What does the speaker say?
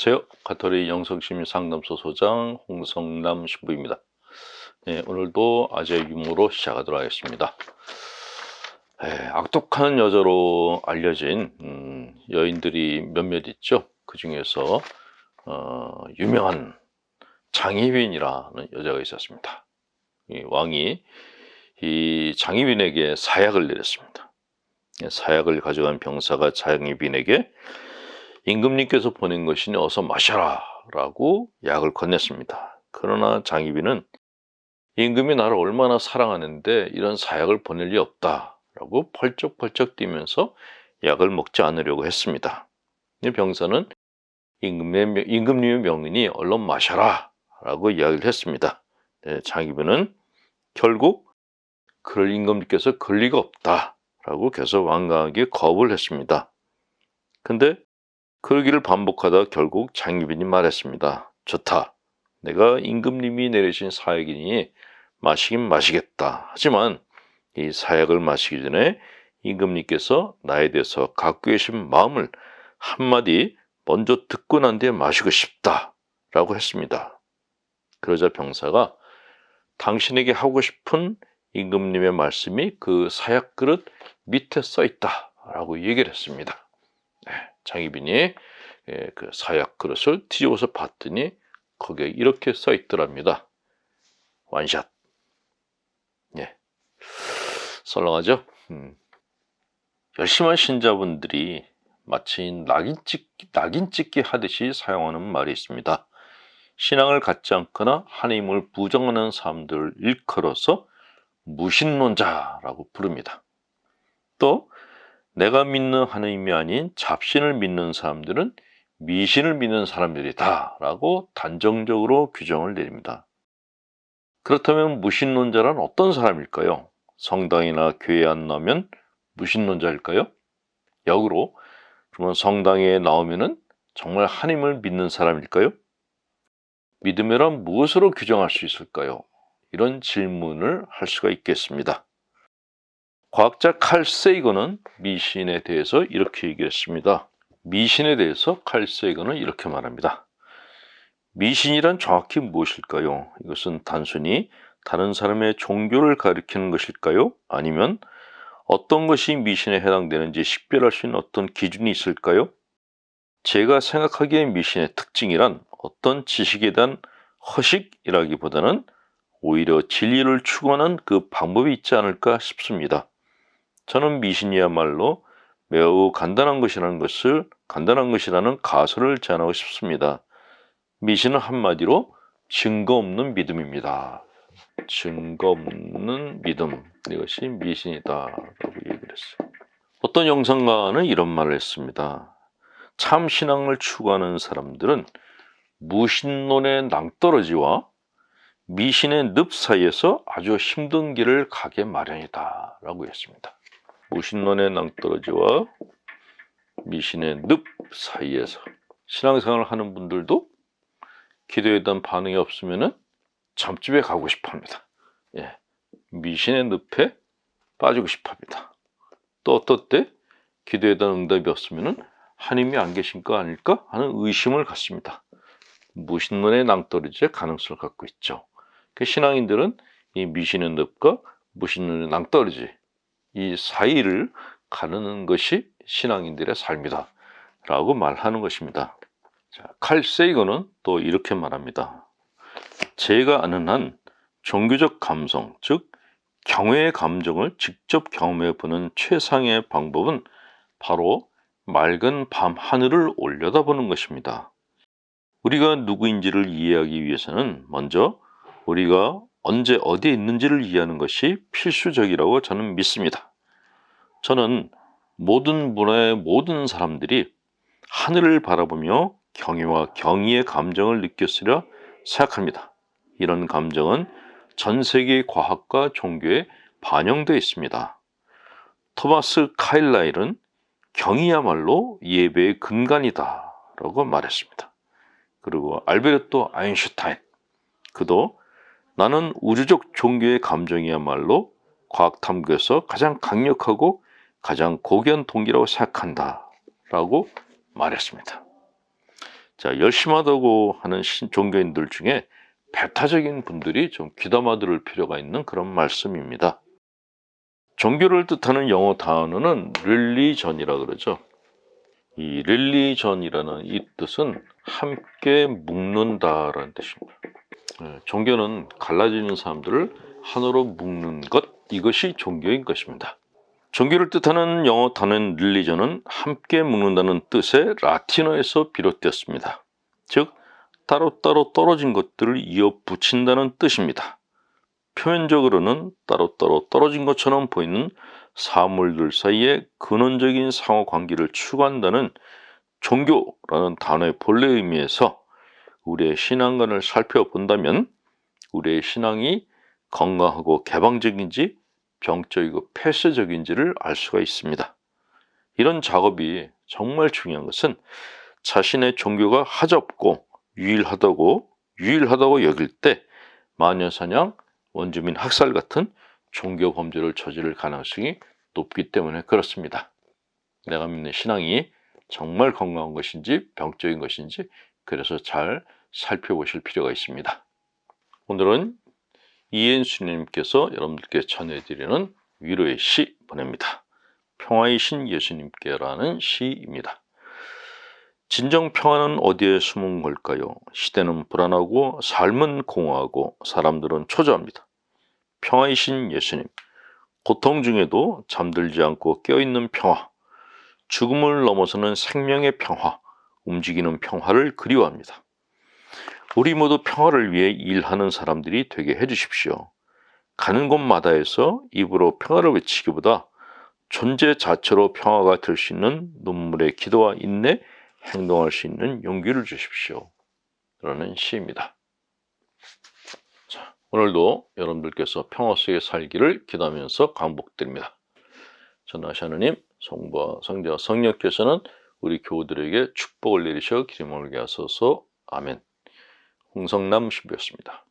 안녕하세요. 가톨릭 영성시민 상담소 소장 홍성남 신부입니다. 네, 오늘도 아재 유머로 시작하도록 하겠습니다. 네, 악독한 여자로 알려진 음, 여인들이 몇몇 있죠. 그 중에서 어, 유명한 장희빈이라는 여자가 있었습니다. 이 왕이 이 장희빈에게 사약을 내렸습니다. 예, 사약을 가져간 병사가 장희빈에게 임금님께서 보낸 것이니 어서 마셔라 라고 약을 건넸습니다. 그러나 장희빈은 임금이 나를 얼마나 사랑하는데 이런 사약을 보낼 리 없다 라고 펄쩍펄쩍 뛰면서 약을 먹지 않으려고 했습니다. 병사는 임금의, 임금님의 명인이 얼른 마셔라 라고 이야기를 했습니다. 네, 장희빈은 결국 그럴 임금님께서 그럴 리가 없다 라고 계속 완강하게 거부를 했습니다. 근데 그러기를 반복하다 결국 장유빈이 말했습니다. 좋다. 내가 임금님이 내리신 사약이니 마시긴 마시겠다. 하지만 이 사약을 마시기 전에 임금님께서 나에 대해서 갖고 계신 마음을 한마디 먼저 듣고 난 뒤에 마시고 싶다. 라고 했습니다. 그러자 병사가 당신에게 하고 싶은 임금님의 말씀이 그 사약 그릇 밑에 써 있다. 라고 얘기를 했습니다. 네, 장희빈이 예, 그 사약 그릇을 뒤집어서 봤더니 거기에 이렇게 써 있더랍니다. 완샷. 예. 썰렁하죠? 음. 열심한 신자분들이 마치 낙인 찍기, 낙인 찍기 하듯이 사용하는 말이 있습니다. 신앙을 갖지 않거나 하나님을 부정하는 사람들 일컬어서 무신론자라고 부릅니다. 또 내가 믿는 하나님이 아닌 잡신을 믿는 사람들은 미신을 믿는 사람들이다 라고 단정적으로 규정을 내립니다. 그렇다면 무신론자란 어떤 사람일까요? 성당이나 교회에 안 나오면 무신론자일까요? 역으로 그러면 성당에 나오면은 정말 하나님을 믿는 사람일까요? 믿음이란 무엇으로 규정할 수 있을까요? 이런 질문을 할 수가 있겠습니다. 과학자 칼 세이건은 미신에 대해서 이렇게 얘기했습니다. 미신에 대해서 칼 세이건은 이렇게 말합니다. 미신이란 정확히 무엇일까요? 이것은 단순히 다른 사람의 종교를 가리키는 것일까요? 아니면 어떤 것이 미신에 해당되는지 식별할 수 있는 어떤 기준이 있을까요? 제가 생각하기에 미신의 특징이란 어떤 지식에 대한 허식이라기보다는 오히려 진리를 추구하는 그 방법이 있지 않을까 싶습니다. 저는 미신이야말로 매우 간단한 것이라는 것을 간단한 것이라는 가설을 제안하고 싶습니다. 미신은 한마디로 증거 없는 믿음입니다. 증거 없는 믿음 이것이 미신이다라고 얘기를 했어요. 어떤 영상가는 이런 말을 했습니다. 참 신앙을 추구하는 사람들은 무신론의 낭떠러지와 미신의 늪 사이에서 아주 힘든 길을 가게 마련이다라고 했습니다. 무신론의 낭떠러지와 미신의 늪 사이에서 신앙생활을 하는 분들도 기도에 대한 반응이 없으면 잠집에 가고 싶어 합니다. 예. 미신의 늪에 빠지고 싶어 합니다. 또 어떨 때 기도에 대한 응답이 없으면 하나님이 안 계신 거 아닐까 하는 의심을 갖습니다. 무신론의 낭떠러지의 가능성을 갖고 있죠. 그 신앙인들은 이 미신의 늪과 무신론의 낭떠러지 이 사이를 가르는 것이 신앙인들의 삶이다. 라고 말하는 것입니다. 자, 칼 세이거는 또 이렇게 말합니다. 제가 아는 한 종교적 감성, 즉 경외의 감정을 직접 경험해 보는 최상의 방법은 바로 맑은 밤 하늘을 올려다보는 것입니다. 우리가 누구인지를 이해하기 위해서는 먼저 우리가 언제 어디에 있는지를 이해하는 것이 필수적이라고 저는 믿습니다. 저는 모든 문화의 모든 사람들이 하늘을 바라보며 경외와 경의의 감정을 느꼈으려 생각합니다. 이런 감정은 전 세계 과학과 종교에 반영되어 있습니다. 토마스 카일라일은 경이야말로 예배의 근간이다 라고 말했습니다. 그리고 알베르토 아인슈타인 그도 나는 우주적 종교의 감정이야말로 과학 탐구에서 가장 강력하고 가장 고귀한 동기라고 생각한다. 라고 말했습니다. 자, 열심하다고 하는 신, 종교인들 중에 배타적인 분들이 좀 귀담아 들을 필요가 있는 그런 말씀입니다. 종교를 뜻하는 영어 단어는 릴리전이라 그러죠. 이 릴리전이라는 이 뜻은 함께 묶는다라는 뜻입니다. 예, 종교는 갈라지는 사람들을 하나로 묶는 것 이것이 종교인 것입니다. 종교를 뜻하는 영어 단어인 릴리전은 함께 묶는다는 뜻의 라틴어에서 비롯되었습니다. 즉 따로따로 떨어진 것들을 이어 붙인다는 뜻입니다. 표면적으로는 따로따로 떨어진 것처럼 보이는 사물들 사이에 근원적인 상호 관계를 추구한다는 종교라는 단어의 본래 의미에서 우리의 신앙관을 살펴본다면 우리의 신앙이 건강하고 개방적인지 병적이고 폐쇄적인지를 알 수가 있습니다. 이런 작업이 정말 중요한 것은 자신의 종교가 하접고 유일하다고 유일하다고 여길 때 마녀사냥, 원주민 학살 같은 종교 범죄를 저지를 가능성이 높기 때문에 그렇습니다. 내가 믿는 신앙이 정말 건강한 것인지 병적인 것인지 그래서 잘 살펴보실 필요가 있습니다. 오늘은 이엔수님께서 여러분들께 전해드리는 위로의 시 보냅니다. 평화의 신 예수님께라는 시입니다. 진정 평화는 어디에 숨은 걸까요? 시대는 불안하고 삶은 공허하고 사람들은 초조합니다. 평화의 신 예수님, 고통 중에도 잠들지 않고 깨어있는 평화, 죽음을 넘어서는 생명의 평화, 움직이는 평화를 그리워합니다. 우리 모두 평화를 위해 일하는 사람들이 되게 해주십시오. 가는 곳마다에서 입으로 평화를 외치기보다 존재 자체로 평화가 될 수 있는 눈물의 기도와 인내, 행동할 수 있는 용기를 주십시오. 라는 시입니다. 자, 오늘도 여러분들께서 평화 속에 살기를 기도하면서 강복드립니다. 전하시 하느님, 성부와 성자와 성령께서는 우리 교우들에게 축복을 내리셔 기름을 하소서. 아멘. 홍성남 신부였습니다.